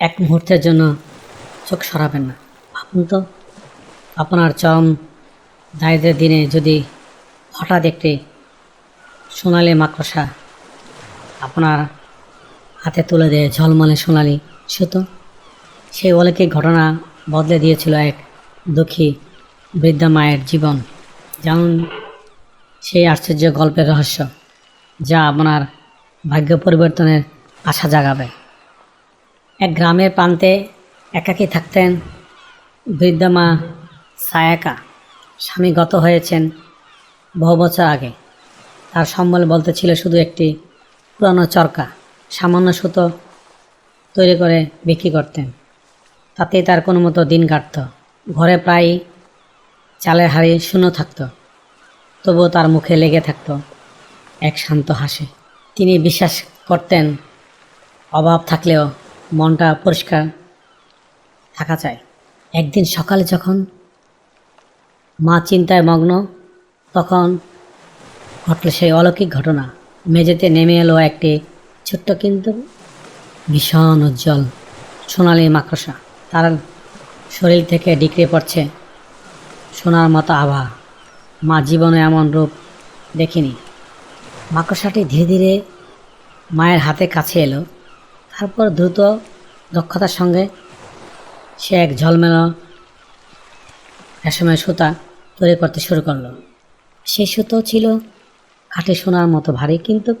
এক মুহূর্তের জন্য চোখ সরাবেন না। ভাবুন তো, আপনার চরম দারিদ্রের দিনে যদি হঠাৎ একটি সোনালি মাকড়সা আপনার হাতে তুলে দেয় ঝলমলে সোনালি সুতো, সেই অলৌকিক ঘটনা বদলে দিয়েছিল এক দুঃখী বৃদ্ধা মায়ের জীবন। যেমন সেই আশ্চর্য গল্পের রহস্য, যা আপনার ভাগ্য পরিবর্তনের আশা জাগাবে। এক গ্রামের প্রান্তে একাকী থাকতেন বৃদ্ধা মা সায়াকা। স্বামী গত হয়েছেন বহু বছর আগে। তার সম্বল বলতে ছিল শুধু একটি পুরানো চরকা, সামান্য সুতো তৈরি করে বিক্রি করতেন। তাতেই তার কোনো মতো দিন কাটত। ঘরে প্রায় চালের হাড়ি শূন্য থাকতো, তবুও তার মুখে লেগে থাকত এক শান্ত হাসি। তিনি বিশ্বাস করতেন, অভাব থাকলেও মনটা পরিষ্কার থাকা চায় একদিন সকালে যখন মা চিন্তায় মগ্ন, তখন ঘটল সেই অলৌকিক ঘটনা। মেঝেতে নেমে এলো একটি ছোট্ট কিন্তু ভীষণ উজ্জ্বল সোনালি মাকড়সা। তার শরীর থেকে ডিকড়ে পড়ছে সোনার মতো আভা। মা জীবনে এমন রূপ দেখিনি। মাকড়সাটি ধীরে ধীরে মায়ের হাতে কাছে এলো। তারপর দ্রুত দক্ষতার সঙ্গে সে এক ঝলমেলো রেশমের সুতা তৈরি করতে শুরু করল। সেই সুতো ছিল খাঁটি সোনার মতো ভারী কিন্তু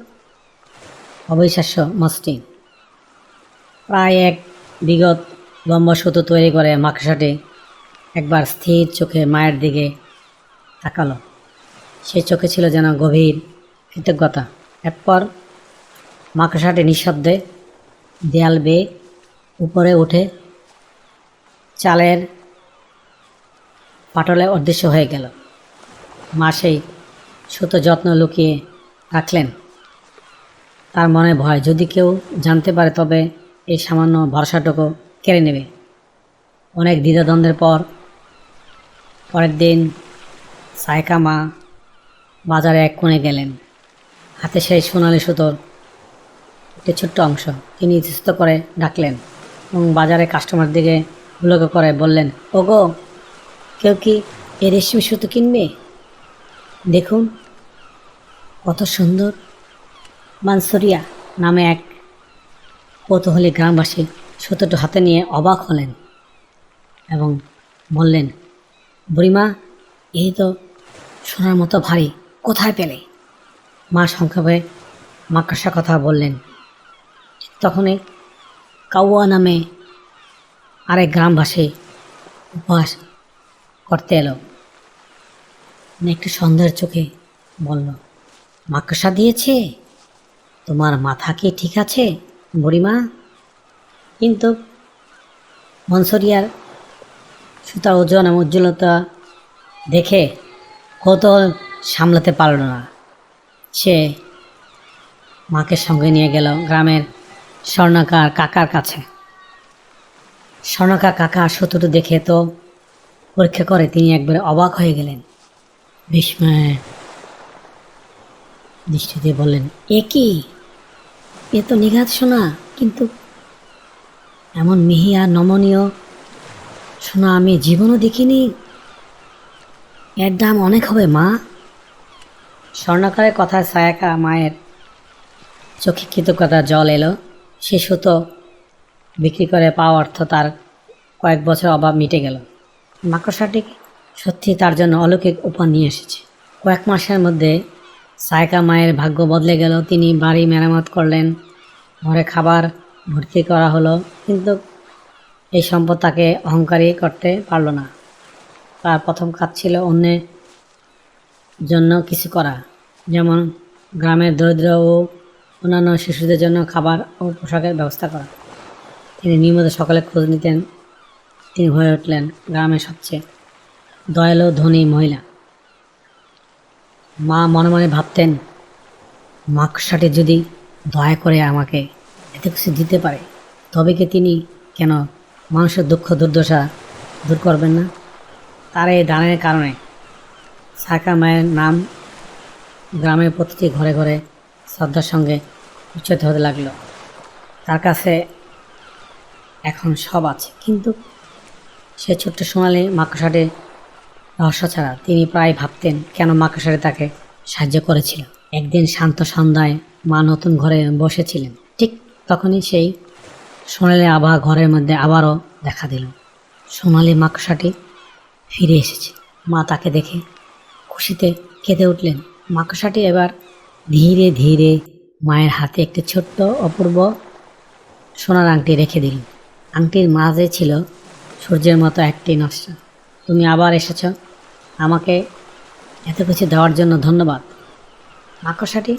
অবিশ্বাস্য মসৃণ। প্রায় এক বিগত লম্বা সুতো তৈরি করে মাকড়সাটি একবার স্থির চোখে মায়ের দিকে তাকালো। সে চোখে ছিল যেন গভীর কৃতজ্ঞতা। এরপর মাকড়সাটি নিঃশব্দে দেয়াল বেয়ে উপরে উঠে চালের পাটলে অদৃশ্য হয়ে গেল। মা সেই সুতো যত্ন লুকিয়ে রাখলেন। তার মনে ভয়, যদি কেউ জানতে পারে তবে এই সামান্য ভরসাটুকু কেড়ে নেবে। অনেক দ্বিধাদ্বন্দ্বের পর পরের দিন সায়কা মা বাজারে এক কোণে গেলেন। হাতে সেই সোনালি সুতোর একটি ছোট্ট অংশ, তিনি ইতস্ত করে ডাকলেন এবং বাজারে কাস্টমার দিকে লক্ষ্য করে বললেন, ওগো, কেউ কি এ রেশমি সুতো কিনবে? দেখুন, কত সুন্দর। মানসরিয়া নামে এক কৌতূহলী গ্রামবাসী সুতোটা হাতে নিয়ে অবাক হলেন এবং বললেন, বুড়িমা, এই তো সোনার মতো ভারী, কোথায় পেলে? মা সংক্ষেপে মাকড়সা কথা বললেন তখনই কাউয়া নামে আরেক গ্রামবাসী উপহাস করতে এলো। মানে একটু সন্দেহের চোখে বলল, মাকড়সা দিয়েছে? তোমার মাথা কি ঠিক আছে, বুড়িমা? কিন্তু মনসরিয়ার সুতার ওজন এবং উজ্জ্বলতা দেখে কৌতূহল সামলাতে পারল না। সে মাকে সঙ্গে নিয়ে গেল গ্রামের স্বর্ণকার কাকার কাছে। স্বর্ণকার কাকা সুতোটি দেখে তো পরীক্ষা করে, তিনি একবারে অবাক হয়ে গেলেন। বিস্ময়ে দৃষ্টিতে বললেন, এ কি? এ তো নিঘাত সোনা, কিন্তু এমন মিহি আর নমনীয় সোনা আমি জীবনও দেখিনি। এর দাম অনেক হবে, মা। স্বর্ণকারের কথা সায়াকা মায়ের চোখে কৃতজ্ঞতা জল এলো। সে সুতো বিক্রি করে পাওয়া অর্থ তার কয়েক বছর অভাব মিটে গেল। মাকড়সাটি সত্যি তার জন্য অলৌকিক উপহার নিয়ে এসেছে। কয়েক মাসের মধ্যে সায়কা মায়ের ভাগ্য বদলে গেল। তিনি বাড়ি মেরামত করলেন, ঘরে খাবার ভর্তি করা হলো, কিন্তু এই সম্পদ তাকে অহংকারী করতে পারল না। তার প্রথম কাজ ছিল অন্যের জন্য কিছু করা, যেমন গ্রামের দরিদ্র ও অন্যান্য শিশুদের জন্য খাবার ও পোশাকের ব্যবস্থা করা। তিনি নিয়মিত সকালে খোঁজ নিতেন। তিনি হয়ে উঠলেন গ্রামের সবচেয়ে দয়ালু ধনী মহিলা। মা মনে মনে ভাবতেন মাকড়সাটি যদি দয়া করে আমাকে এত কিছু দিতে পারে, তবে কি তিনি কেন মানুষের দুঃখ, দুর্দশা দূর করবেন না? তার এই দানের কারণে সাকা মায়ের নাম গ্রামের প্রতিটি ঘরে ঘরে শ্রদ্ধার সঙ্গে উচ্চারিত হতে লাগল। তার কাছে এখন সব আছে, কিন্তু সে ছোট্ট সোনালি মাকড়সাটে রহস্য ছাড়া তিনি প্রায় ভাবতেন কেন মাকড়সাটে তাকে সাহায্য করেছিল। একদিন শান্ত সন্ধ্যায় মা নতুন ঘরে বসেছিলেন। ঠিক তখনই সেই সোনালি আভা ঘরের মধ্যে আবারও দেখা দিল। সোনালি মাকড়সাটি ফিরে এসেছে। মা তাকে দেখে খুশিতে কেঁদে উঠলেন। মাকড়সাটি এবার ধীরে ধীরে মায়ের হাতে একটি ছোট্ট অপূর্ব সোনার আংটি রেখে দিল। আংটির মাঝে ছিল সূর্যের মতো একটি নকশা। তুমি আবার এসেছ। আমাকে এত কিছু দেওয়ার জন্য ধন্যবাদ। মাকড়সাটি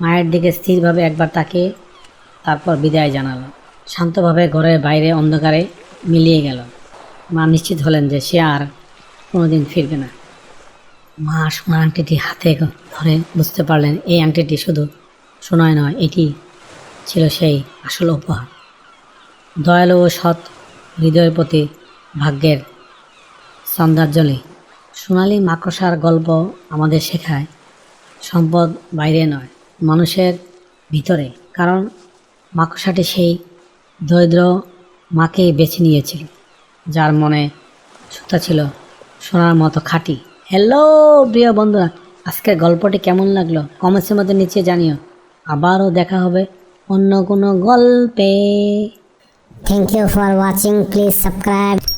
মায়ের দিকে স্থিরভাবে একবার তাকিয়ে তারপর বিদায় জানালো। শান্তভাবে ঘরের বাইরে অন্ধকারে মিলিয়ে গেল। মা নিশ্চিত হলেন যে সে আর কোনোদিন ফিরবে না। মা সোনার আংটিটি হাতে ধরে বুঝতে পারলেন, এই আংটিটি শুধু সোনায় নয়, এটি ছিল সেই আসল উপহার। দয়ালু ও সৎ হৃদয়ের প্রতি ভাগ্যের সৌন্দর্যলি সোনালি মাকড়সার গল্প আমাদের শেখায়, সম্পদ বাইরে নয়, মানুষের ভিতরে। কারণ মাকড়সাটি সেই দরিদ্র মাকেই বেছে নিয়েছিল, যার মনে সুতা ছিল সোনার মতো খাঁটি। হ্যালো প্রিয় বন্ধুরা। আজকের গল্পটি কেমন লাগল? কমেন্টসের মধ্যে নিচে জানিও। আবারও দেখা হবে অন্য কোনো গল্পে। Thank you for watching please subscribe.